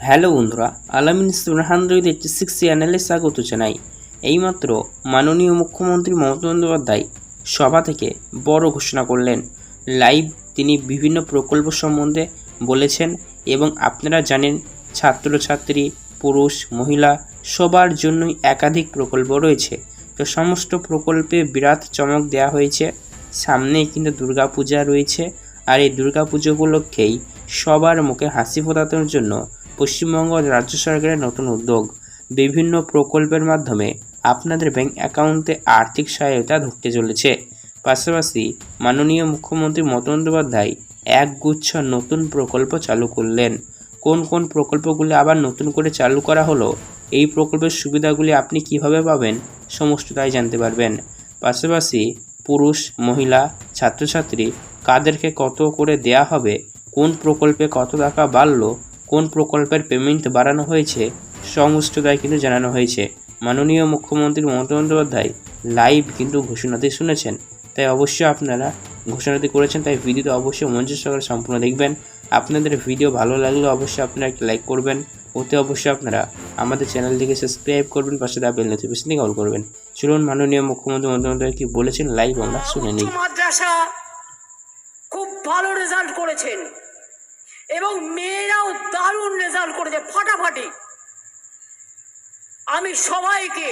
Hello বন্ধুরা, আলামিন hundred eighty six চ্যানেলে স্বাগত জানাই। এইমাত্র মাননীয় মুখ্যমন্ত্রী মমতা বন্দ্যোপাধ্যায় সভা থেকে বড় ঘোষণা করলেন। লাইভ তিনি বিভিন্ন প্রকল্প সম্বন্ধে বলেছেন এবং আপনারা জানেন ছাত্রছাত্রী, পুরুষ, মহিলা সবার জন্যই একাধিক প্রকল্প রয়েছে। তো সমস্ত প্রকল্পে বিরাট চমক দেওয়া হয়েছে। সামনেই কিন্তু দুর্গাপূজা রয়েছে। আর এই দুর্গাপুজো উপলক্ষেই সবার মুখে হাসি ফোটানোর জন্য পশ্চিমবঙ্গ রাজ্য সরকারের নতুন উদ্যোগ। বিভিন্ন প্রকল্পের মাধ্যমে আপনাদের ব্যাংক অ্যাকাউন্টে আর্থিক সহায়তা ঢুকতে চলেছে। পাশাপাশি মাননীয় মুখ্যমন্ত্রী মমতা বন্দ্যোপাধ্যায় একগুচ্ছ নতুন প্রকল্প চালু করলেন। কোন কোন প্রকল্পগুলি আবার নতুন করে চালু করা হলো, এই প্রকল্পের সুবিধাগুলি আপনি কীভাবে পাবেন সমস্তটাই জানতে পারবেন। পাশাপাশি পুরুষ, মহিলা, ছাত্রছাত্রী কাদেরকে কত করে দেয়া হবে, কোন প্রকল্পে কত টাকা বাড়লো কোন প্রকল্পের পেমেন্ট বাড়ানো হয়েছে সমস্তটাই কিন্তু জানানো হয়েছে। মাননীয় মুখ্যমন্ত্রী মমতা বন্দ্যোপাধ্যায় লাইভ কিন্তু ঘোষণাতে শুনেছেন। তাই অবশ্যই আপনারা ঘোষণাটি করেছেন, তাই ভিডিওটা অবশ্যই মঞ্চ সহকারে সম্পূর্ণ দেখবেন। আপনাদের ভিডিও ভালো লাগলে অবশ্যই আপনারা একটা লাইক করবেন। ওতে অবশ্যই আপনারা আমাদের চ্যানেলটিকে সাবস্ক্রাইব করবেন, পাশে দেওয়া বেল নোটিফিকেশন অল করবেন। চলুন, মাননীয় মুখ্যমন্ত্রী বন্দ্যোপাধ্যায় কি বলেছেন? লাইভ আমরা শুনে নিই। খুব ভালো রেজাল্ট করেছেন। এবং মেয়েরাও দারুণ রেজাল্ট করেছে, ফাটাফাটি। আমি সবাইকে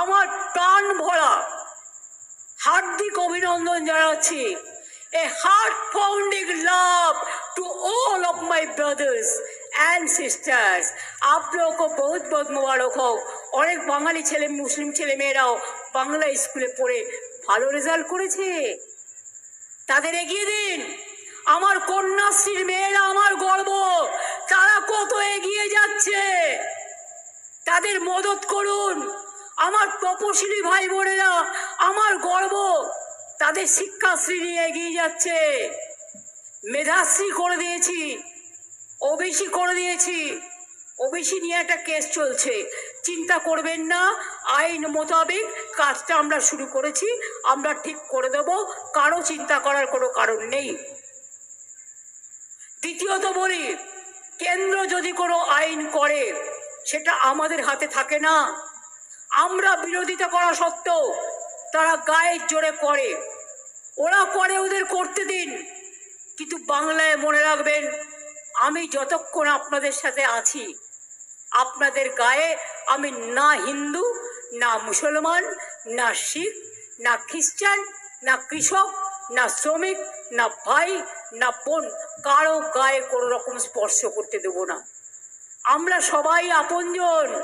আমার টান ভরা হার্দিক অভিনন্দন জানাচ্ছি। A heart founding love to all of my brothers and sisters আপনাকে বহুত বহুত মোবারক হোক অনেক বাঙালি ছেলে মুসলিম ছেলে মেয়েরাও বাংলা স্কুলে পড়ে ভালো রেজাল্ট করেছে তাদের এগিয়ে দিন আমার কন্যাশ্রীর মেয়েরা আমার গর্ব। তারা কত এগিয়ে যাচ্ছে? তাদের মদত করুন। আমার তপশিলি ভাই বোনেরা আমার গর্ব। তাদের শিক্ষাশ্রী নিয়ে এগিয়ে যাচ্ছে। মেধাশ্রী করে দিয়েছি। ওবিসি করে দিয়েছি। ওবিসি নিয়ে একটা কেস চলছে। চিন্তা করবেন না, আইন মোতাবেক কাজটা আমরা শুরু করেছি। আমরা ঠিক করে দেব। কারও চিন্তা করার কোনো কারণ নেই। দ্বিতীয়ত বলি, কেন্দ্র যদি কোনো আইন করে, সেটা আমাদের হাতে থাকে না। আমরা বিরোধিতা করা সত্ত্বেও তারা গায়ের জোরে করে। ওরা করে ওদের করতে দিন। কিন্তু বাংলায় মনে রাখবেন, আমি যতক্ষণ আপনাদের সাথে আছি, আপনাদের গায়ে আমি না হিন্দু, না মুসলমান, না শিখ, না খ্রিস্টান না কৃষক, না শ্রমিক, না ভাই, না বোন, কারও গায়ে কোনো রকম স্পর্শ করতে দেব না। আমরা সবাই আপনজন।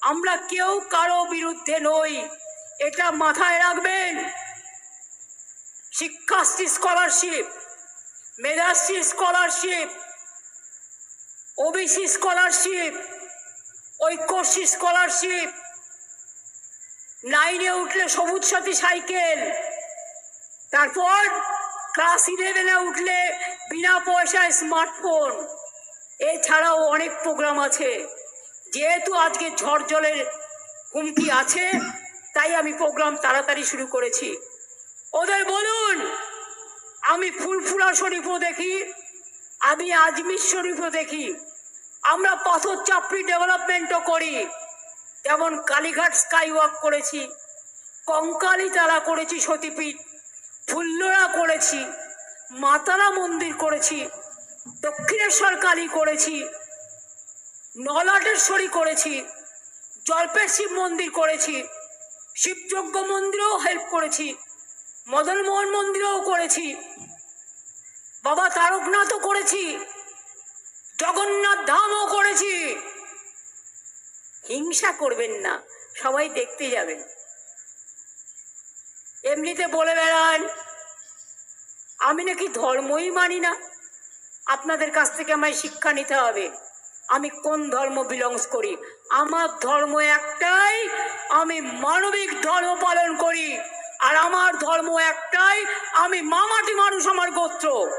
আমরা কেউ কারও বিরুদ্ধে নই। এটা মাথায় রাখবেন। Shikshashree scholarship, Medhashree scholarship, OBC scholarship, Aikyashree scholarship, নাইনে উঠলে সবুজ সাথী সাইকেল। তারপর ক্লাস ইলেভেনে উঠলে বিনা পয়সায় স্মার্টফোন এছাড়াও অনেক প্রোগ্রাম আছে। যেহেতু আজকে ঝড় জলের হুমকি আছে, তাই আমি প্রোগ্রাম তাড়াতাড়ি শুরু করেছি। ওদের বলুন, আমি ফুলফুলা শরীফও দেখি, আমি আজমির শরীফও দেখি। আমরা পাথর চাপড়ি ডেভেলপমেন্টও করি। যেমন কালীঘাট স্কাই ওয়াক করেছি কঙ্কালী তালা করেছি সতীপীঠ। ফুল্লরা করেছি, মাতারা মন্দির করেছি, দক্ষিণেশ্বর কালী করেছি, নলাটেশ্বরী করেছি, জল্পের শিব মন্দির করেছি, শিবযজ্ঞ মন্দিরেও হেল্প করেছি, মদনমোহন মন্দিরেও করেছি, বাবা তারকনাথও করেছি, জগন্নাথ ধামও করেছি। হিংসা করবেন না, সবাই দেখতে যাবেন। এমনিতে বলে বেড়ান আমি নাকি ধর্মই মানি না? আপনাদের কাছ থেকে আমায় শিক্ষা নিতে হবে। আমি কোন ধর্ম বিলংস করি? আমার ধর্ম একটাই, আমি মানবিক ধর্ম পালন করি। আর আমার ধর্ম একটাই, আমি মামাটি মানুষ আমার গোত্র।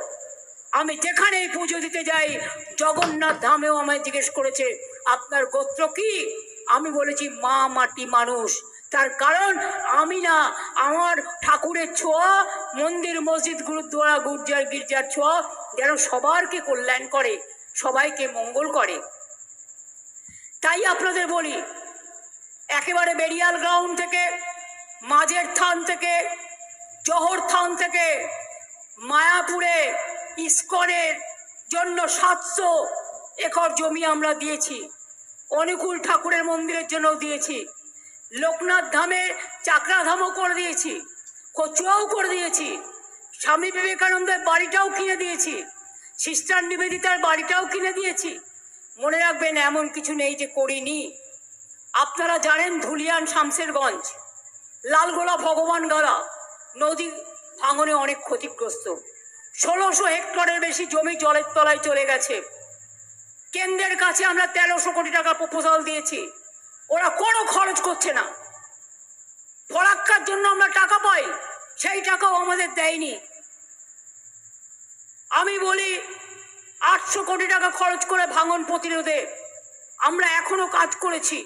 আমি যেখানেই পুজো দিতে যাই, জগন্নাথ ধামেও আমায় জিজ্ঞেস করেছে, আপনার গোত্র কি? আমি বলেছি, মা মাটি মানুষ। তার কারণ আমি না আমার ঠাকুরের ছোঁয়া, মন্দির, মসজিদ, গুরুদ্বারা, গুর্জার, গির্জার ছোঁয়া যেন সবারকে কল্যাণ করে, সবাইকে মঙ্গল করে। তাই আপনাদের বলি, একেবারে বেরিয়াল গ্রাউন্ড থেকে, মাঝের থান থেকে, জহর থান থেকে, মায়াপুরে, ইস্কনের জন্য সাতশো একর জমি আমরা দিয়েছি। অনুকূল ঠাকুরের মন্দিরের জন্য দিয়েছি। লোকনাথ ধামের চাকরা ধামও করে দিয়েছি, কচুয়াও করে দিয়েছি, স্বামী বিবেকানন্দের বাড়িটাও কিনে দিয়েছি, সিস্টার নিবেদিতার বাড়িটাও কিনে দিয়েছি। মনে রাখবেন এমন কিছু নেই যে করিনি। আপনারা জানেন ধুলিয়ান শামসেরগঞ্জ লালগোলা ভগবান গলা, নদী ভাঙনে অনেক ক্ষতিগ্রস্ত। ষোলোশো হেক্টরের বেশি জমি জলের তলায় চলে গেছে। কেন্দ্রের কাছে আমরা তেরোশো কোটি টাকা প্রপোজাল দিয়েছি। ওরা কোনো খরচ করছে না। ফরাক্কার জন্য আমরা টাকা পাই, সেই টাকাও আমাদের দেয়নি। আমি বলি, আটশো কোটি টাকা খরচ করে ভাঙন প্রতিরোধে আমরা এখনও কাজ করেছি।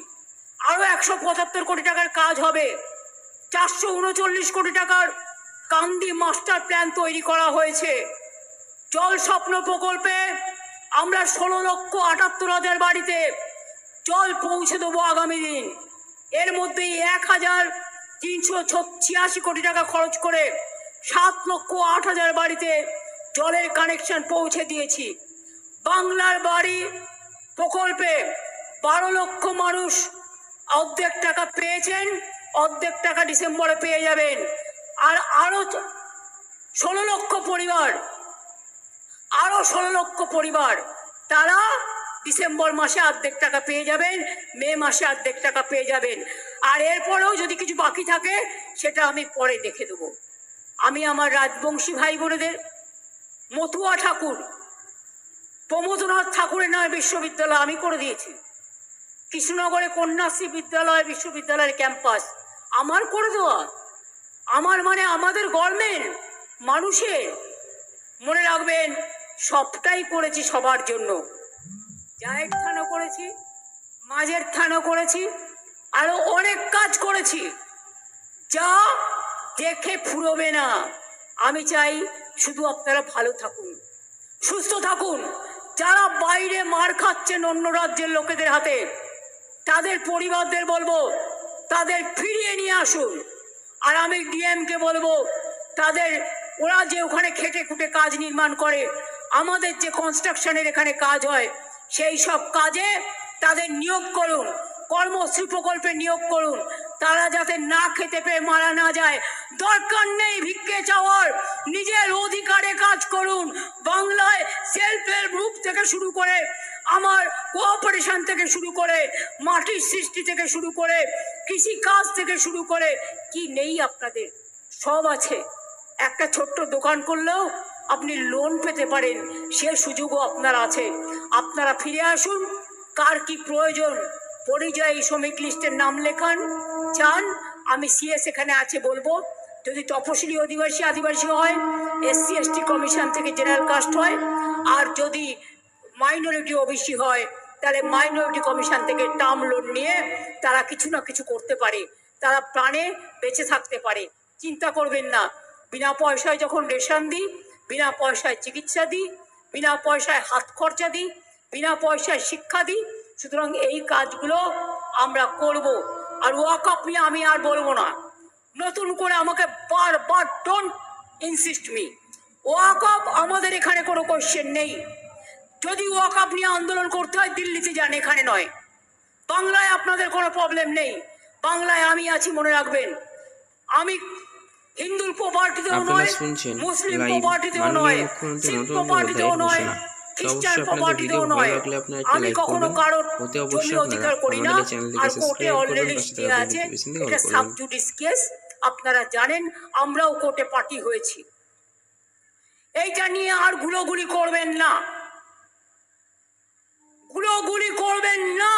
আরও একশো পঁচাত্তর কোটি টাকার কাজ হবে। চারশো উনচল্লিশ কোটি টাকার কান্দি মাস্টার প্ল্যান তৈরি করা হয়েছে। জল স্বপ্ন প্রকল্পে আমরা ষোলো লক্ষ আটাত্তর হাজার বাড়িতে জল পৌঁছে দেবো আগামী দিন। এর মধ্যেই এক হাজার তিনশো ছিয়াশি কোটি টাকা খরচ করে সাত লক্ষ আট হাজার বাড়িতে জলের কানেকশন পৌঁছে দিয়েছি। বাংলার বাড়ি প্রকল্পে বারো লক্ষ মানুষ অর্ধেক টাকা পেয়েছেন, অর্ধেক টাকা ডিসেম্বরে পেয়ে যাবেন। আর আরও ষোলো লক্ষ পরিবার আরও ষোলো লক্ষ পরিবার, তারা ডিসেম্বর মাসে অর্ধেক টাকা পেয়ে যাবেন, মে মাসে অর্ধেক টাকা পেয়ে যাবেন। আর এরপরেও যদি কিছু বাকি থাকে, সেটা আমি পরে দেখে দেবো। আমি আমার রাজবংশী ভাই বোনেদের, মতুয়া ঠাকুর, প্রমোদনাথ ঠাকুরের নামে বিশ্ববিদ্যালয় আমি করে দিয়েছি। কৃষ্ণনগরে কন্যাশ্রী বিদ্যালয়, বিশ্ববিদ্যালয়ের ক্যাম্পাস আমার করে দেওয়া। আমার মানে আমাদের গভর্নমেন্ট, মানুষের। মনে রাখবেন, সবটাই করেছি সবার জন্য। জায়ের থানও করেছি, মাঝের থানও করেছি আরও অনেক কাজ করেছি। যা দেখে ফুরবে না। আমি চাই শুধু আপনারা ভালো থাকুন, সুস্থ থাকুন। যারা বাইরে মার খাচ্ছেন অন্য রাজ্যের লোকেদের হাতে, তাদের পরিবারদের বলব, তাদের ফিরিয়ে নিয়ে আসুন। আর আমি ডিএমকে বলব, তাদের, ওরা যে ওখানে খেটে খুটে কাজ নির্মাণ করে, আমাদের যে কনস্ট্রাকশনের এখানে কাজ হয় সেই সব কাজে তাদের নিয়োগ করুন কর্মশ্রী প্রকল্পে নিয়োগ করুন। তারা যাতে না খেতে পেয়ে মারা না যায়। দরকার নেই ভিক্ষে চাওয়ার। নিজের অধিকারে কাজ করুন। বাংলায় সেলফ হেল্প গ্রুপ থেকে শুরু করে, আমার কোঅপারেশন থেকে শুরু করে, মাটির সৃষ্টি থেকে শুরু করে কৃষি কাজ থেকে শুরু করে, কি নেই আপনাদের? সব আছে। একটা ছোট্ট দোকান করলেও আপনি লোন পেতে পারেন, সে সুযোগও আপনার আছে। আপনারা ফিরে আসুন, কার কি প্রয়োজন, পরিযায়ী শ্রমিক লিস্টের নাম লেখান, চান, আমি সিএস এখানে আছে বলব। যদি তপশিলি আদিবাসী আদিবাসী হয় এসসি এসটি কমিশন থেকে জেনারেল কাস্ট হয়, আর যদি মাইনরিটি ওবিসি হয়, তাহলে মাইনরিটি কমিশন থেকে টার্ম লোন নিয়ে তারা কিছু না কিছু করতে পারে। তারা প্রাণে বেঁচে থাকতে পারে। চিন্তা করবেন না। বিনা পয়সায় যখন রেশন দিই বিনা পয়সায় চিকিৎসা দিই, বিনা পয়সায় হাত খরচা দিই, বিনা পয়সায় শিক্ষা দিই, সুতরাং এই কাজগুলো আমরা করব। আর ওয়াকআপ নিয়ে আমি আর বলব না। নতুন করে আমাকে বারবার ডোন্ট ইনসিস্ট মি ওয়াকআপ আমাদের এখানে কোনো কোশ্চেন নেই। যদি ওয়াকআপ নিয়ে আন্দোলন করতে হয়, দিল্লিতে যান, এখানে নয়। বাংলায় আপনাদের কোনো প্রবলেম নেই। বাংলায় আমি আছি, মনে রাখবেন। আমি হিন্দুর প্রপার্টিতেও নয় শুনছেন মুসলিম প্রপার্টিতেও নয় মুখ্যমন্ত্রী শিখ প্রপার্টিতেও নয় খ্রিস্টান প্রপার্টিতেও নয়। আমি কখনো। কারোর জমি অধিকার করি না। আর কোর্টে অলরেডি স্টে আছে এটা সাবজুডিস কেস আপনারা জানেন আমরাও কোর্টে পার্টি হয়েছি। এইটা নিয়ে আর গুলোগুলি করবেন না। গুলোগুলি করবেন না।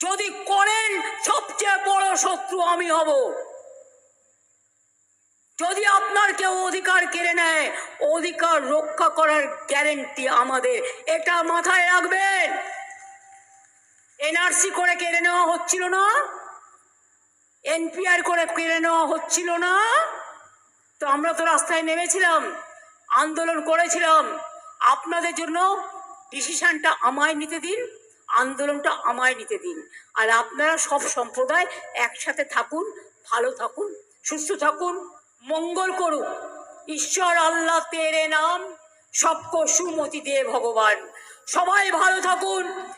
যদি করেন সবচেয়ে বড় শত্রু আমি হব। যদি আপনার কেউ অধিকার কেড়ে নেয়, অধিকার রক্ষা করার গ্যারেন্টি আমাদের। এটা মাথায় রাখবেন। এনআরসি করে কেড়ে নেওয়া হচ্ছিল না। এনপিআর করে কেড়ে নেওয়া হচ্ছিল না। তো আমরা তো রাস্তায় নেমেছিলাম, আন্দোলন করেছিলাম। আপনাদের জন্য ডিসিশনটা আমায় নিতে দিন, আন্দোলনটা আমায় নিতে দিন। আর আপনারা সব সম্প্রদায় একসাথে থাকুন, ভালো থাকুন, সুস্থ থাকুন। মঙ্গল করুক। ঈশ্বর আল্লাহ তেরে নাম। সবক সুমতি দে ভগবান। সবাই ভালো থাকুন।